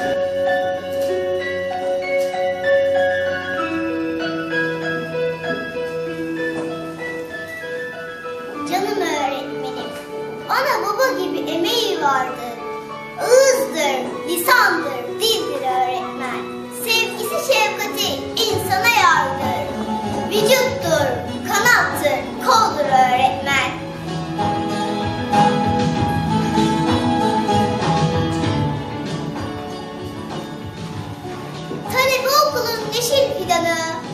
Canım öğretmenim, ana baba gibi emeği vardır. Ağızdır, lisandır, dildir öğretmen. Sevgisi şefkati insana yardır. Öğretmen. yeşil fidanı.